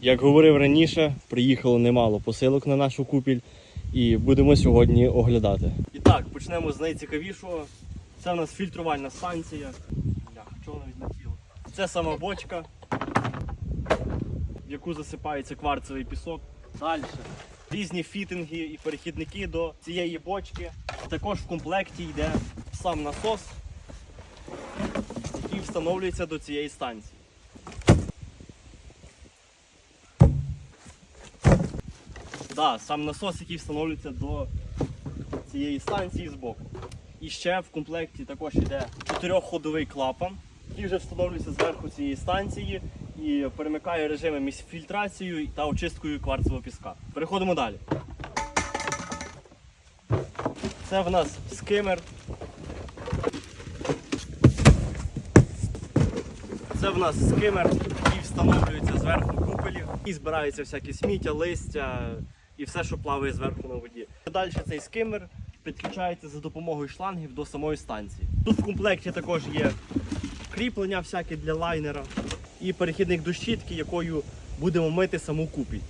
Як говорив раніше, приїхало немало посилок на нашу купіль і будемо сьогодні оглядати. І так, почнемо з найцікавішого. Це у нас фільтрувальна станція. Чого вона відлетіла? Це сама бочка, в яку засипається кварцевий пісок. Далі. Різні фітинги і перехідники до цієї бочки. Також в комплекті йде сам насос, який встановлюється до цієї станції. Да, сам насос, який встановлюється до цієї станції збоку. І ще в комплекті також йде чотирьохходовий клапан, який вже встановлюється зверху цієї станції і перемикає режими між фільтрацією та очисткою кварцевого піска. Переходимо далі. Це в нас скимер. Це в нас скимер, який встановлюється зверху купелі і збирається всяке сміття, листя і все, що плаває зверху на воді. Далі цей скимер підключається за допомогою шлангів до самої станції. Тут в комплекті також є кріплення всяке для лайнера і перехідник до щітки, якою будемо мити саму купіль.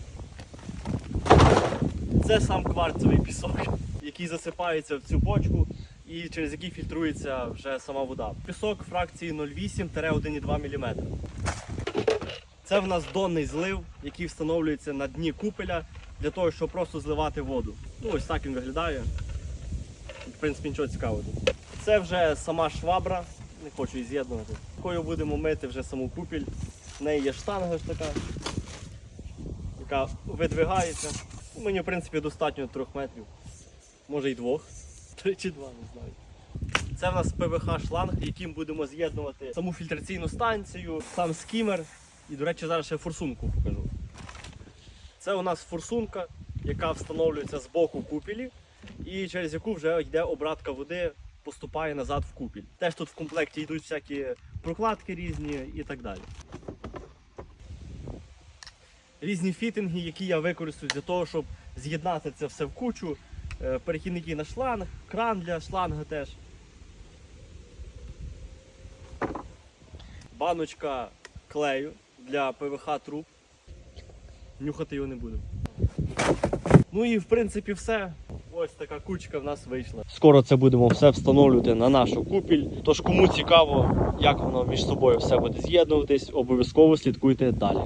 Це сам кварцевий пісок, який засипається в цю бочку і через який фільтрується вже сама вода. Пісок фракції 0,8-1,2 мм. Це в нас донний злив, який встановлюється на дні купеля для того, щоб просто зливати воду. Ну ось так він виглядає. В принципі, нічого цікавого. Це вже сама швабра, не хочу її з'єднувати. Якою будемо мити вже саму купіль. В неї є штанга ж така, яка видвигається. Мені, в принципі, достатньо трьох метрів, може й двох. Три чи два, не знаю. Це в нас ПВХ шланг, яким будемо з'єднувати саму фільтраційну станцію, сам скімер. І, до речі, зараз ще форсунку покажу. Це у нас форсунка, яка встановлюється з боку купілі, і через яку вже йде обратка води, поступає назад в купіль. Теж тут в комплекті йдуть всякі прокладки різні і так далі. Різні фітинги, які я використаю для того, щоб з'єднати це все в кучу. Е, Перехідники на шланг, кран для шланга теж. Баночка клею для ПВХ труб. Нюхати його не буду. Ну і в принципі все. Ось така кучка в нас вийшла. Скоро це будемо все встановлювати на нашу купіль. Тож кому цікаво, як воно між собою все буде з'єднуватись, обов'язково слідкуйте далі.